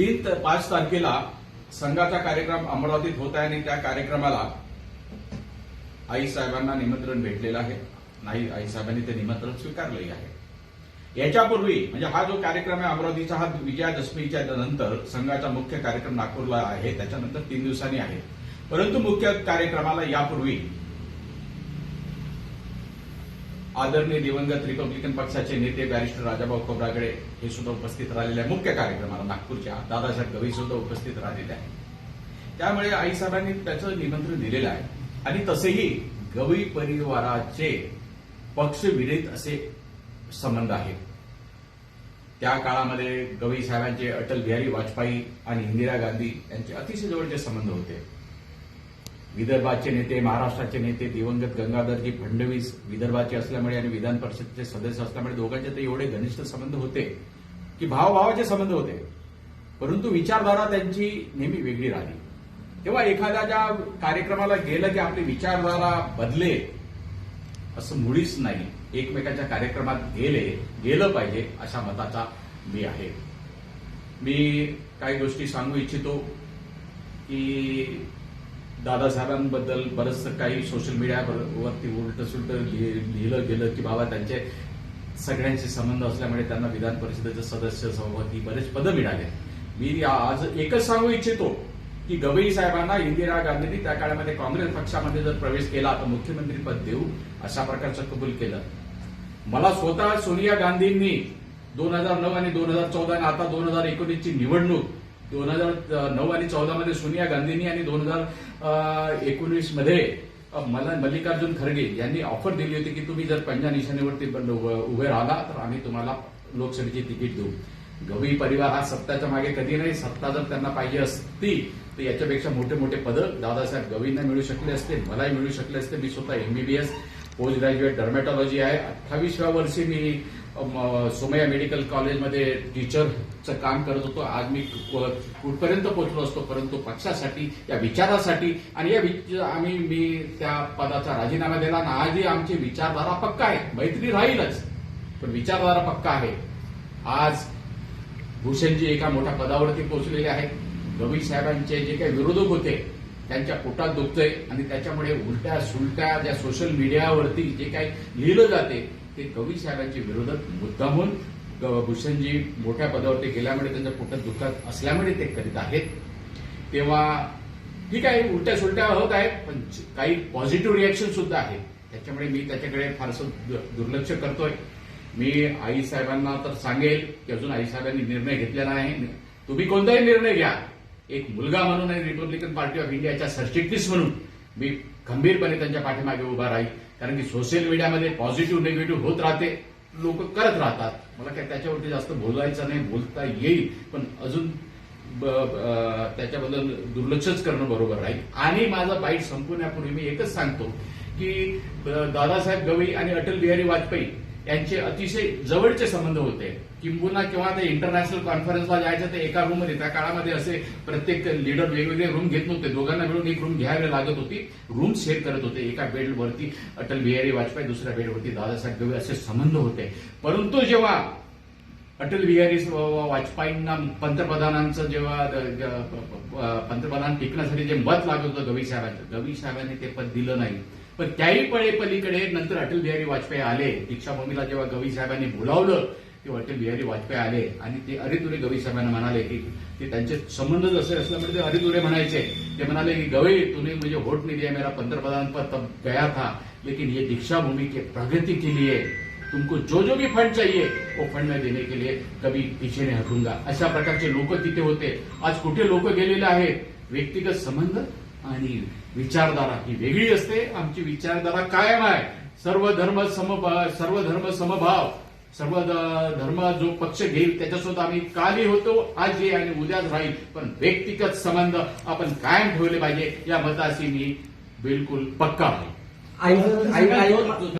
तीन पाच तारखेला संघाचा कार्यक्रम अमरावतीत होत आहे आणि त्या कार्यक्रमाला आई साहेबांना निमंत्रण भेटलेलं आहे. नाही आई साहेबांनी ते निमंत्रण स्वीकारलंही आहे. याच्यापूर्वी म्हणजे हा जो कार्यक्रम आहे अमरावतीचा हा विजयादशमीच्या नंतर संघाचा मुख्य कार्यक्रम नागपूरला आहे. त्याच्यानंतर तीन दिवसांनी आहे. परंतु मुख्य कार्यक्रमाला यापूर्वी आदरणीय दिवंगत रिपब्लिकन पक्षाचे नेते बॅरिस्टर राजाभाऊ खोब्रागडे हे सुद्धा उपस्थित राहिलेले आहे मुख्य कार्यक्रमाला नागपूरच्या दादासाहेब गवई सुद्धा उपस्थित राहिलेले आहे त्यामुळे आईसाहेबांनी त्याचं निमंत्रण दिलेलं आहे. आणि तसेही गवई परिवाराचे पक्षविरहित असे संबंध आहेत. त्या काळामध्ये गवई साहेबांचे अटल बिहारी वाजपेयी आणि इंदिरा गांधी यांचे अतिशय जवळचे संबंध होते. विदर्भाचे नेते महाराष्ट्राचे नेते दिवंगत गंगाधरजी फडणवीस विदर्भाचे असल्यामुळे आणि विधान परिषदेचे सदस्य असल्यामुळे दोघांचे ते एवढे घनिष्ठ संबंध होते की भावभावाचे संबंध होते. परंतु विचारधारा त्यांची नेहमी वेगळी राहिली. तेव्हा एखाद्याच्या कार्यक्रमाला गेलं की आपली विचारधारा बदले असं मुळीच नाही. एकमेकाच्या कार्यक्रमात गेले गेलं पाहिजे अशा मताचा मी आहे. मी काही गोष्टी सांगू इच्छितो की दादासाहेबांबद्दल बरंचसं काही सोशल मीडियावरती उलट सुलट लिहिलं गेलं की बाबा त्यांचे सगळ्यांचे संबंध असल्यामुळे त्यांना विधान परिषदेचे सदस्य सभापती बरेच पदं मिळाले मी आज एकच सांगू इच्छितो की गवई साहेबांना इंदिरा गांधींनी त्या काळामध्ये काँग्रेस पक्षामध्ये जर प्रवेश केला तर मुख्यमंत्री पद देऊ अशा प्रकारचं कबूल केलं. मला स्वतः सोनिया गांधींनी दोन हजार नऊ आणि दोन हजार चौदा आणि आता दोन हजार एकोणीसची निवडणूक दोन हजार नऊ आणि चौदा मध्ये सोनिया गांधींनी आणि दोन हजार एकोणीसमध्ये मला मल्लिकार्जुन खरगे यांनी ऑफर दिली होती की तुम्ही जर पंजा निशाणीवरती उभे राहिला तर आम्ही तुम्हाला लोकसभेची तिकीट देऊ. गवई परिवार हा सत्ताच्या मागे कधी नाही सत्ता जर त्यांना पाहिजे असती तर याच्यापेक्षा मोठे मोठे पदं दादासाहेब गवईंना मिळू शकले असते मलाही मिळू शकले असते. मी स्वतः एमबीबीएस पोस्ट ग्रॅज्युएट डर्मॅटॉलॉजी आहे. अठ्ठावीसव्या वर्षी मी सोमया मेडिकल कॉलेजमध्ये टीचरचं काम करत होतो. आज मी कुठपर्यंत पोहोचलो असतो? परंतु पक्षासाठी या विचारासाठी आणि या विच- आम्ही मी त्या पदाचा राजीनामा दिला आणि आजही आमची विचारधारा पक्का आहे. मैत्री राहीलच पण विचारधारा पक्का आहे. आज भूषणजी एका मोठ्या पदावरती पोहोचलेले आहेत. रवी साहेबांचे जे काही विरोधक होते त्यांच्या पोटात दुखतंय आणि त्याच्यामुळे उलट्या सुलट्या ज्या सोशल मीडियावरती जे काही लिहिलं जाते ते कवी साहेबांच्या विरोधक मुद्दामून भूषणजी मोठ्या पदावरती गेल्यामुळे त्यांच्या पोटात दुखत असल्यामुळे ते करीत आहेत. तेव्हा ठीक आहे उलट्या सुलट्या होत आहेत पण काही पॉझिटिव्ह रिॲक्शन सुद्धा आहे त्याच्यामुळे मी त्याच्याकडे फारसं दु- दुर्लक्ष करतोय. मी आई साहेबांना तर सांगेल की अजून आई साहेबांनी निर्णय घेतलेला नाही तुम्ही कोणताही निर्णय घ्या. एक मुलगा म्हणून आणि रिपब्लिकन पार्टी ऑफ इंडियाच्या सरचिटणीस म्हणून मी खंबीरपणे त्यांच्या पाठीमागे उभा राहील. कारण की सोशल मीडियामध्ये पॉझिटिव्ह निगेटिव्ह होत राहते. लोक करत राहतात. मला काय त्याच्यावरती जास्त बोलायचं नाही बोलता येईल. पण अजून ब- त्याच्याबद्दल दुर्लक्षच करणं बरोबर राहील. आणि माझा बाईट संपवण्यापूर्वी मी एकच सांगतो की दादासाहेब गवई आणि अटल बिहारी वाजपेयी यांचे अतिशय जवळचे संबंध होते. किंबहुना किंवा ते इंटरनॅशनल कॉन्फरन्सला जायचं ते एका रूममध्ये त्या काळामध्ये असे प्रत्येक लीडर वेगवेगळे रूम घेत नव्हते. दोघांना मिळून एक रूम घ्यावी लागत होती. रूम शेअर करत होते. एका बेडवरती अटल बिहारी वाजपेयी दुसऱ्या बेडवरती दादासाहेब गवई असे संबंध होते. परंतु जेव्हा अटल बिहारी वाजपेयींना पंतप्रधानांचं जेव्हा पंतप्रधान टिकण्यासाठी जे मत लागत होतं गवी साहेबांचं गवी साहेबांनी ते पद दिलं नाही. पण त्याही पळे पलीकडे नंतर अटल बिहारी वाजपेयी आले. दीक्षाभूमीला जेव्हा गवी साहेबांनी बोलावलं तेव्हा अटल बिहारी वाजपेयी आले. आणि ते अरिदुरे गवी साहेबांना म्हणाले की ते त्यांचे संबंध जसे असल्यामुळे ते अरिदुरे म्हणायचे. ते म्हणाले की गवे तुम्ही म्हणजे व्होट नाही दिया मेरा पंतप्रधान पद तब गया था. लेकिन ये दीक्षाभूमी के की प्रगति के लिए तुमको जो जो भी फंड चाहिए वो फंड में देने के लिए कभी पीछे नहीं हटूंगा. अशा प्रकारचे लोक तिथे होते. आज कुठे लोक गेलेले आहेत? व्यक्तिगत संबंध? आणि विचारधारा ही वेगळी असते. आमची विचारधारा कायम आहे. सर्व धर्म समभाव सर्व धर्म समभाव सर्व धर्म जो पक्ष घेईल त्याच्यासोबत आम्ही कालही होतो. आज ये आणि उद्याच राहील. पण व्यक्तिगत संबंध आपण कायम ठेवले पाहिजे. या मताशी मी बिलकुल पक्का आहे.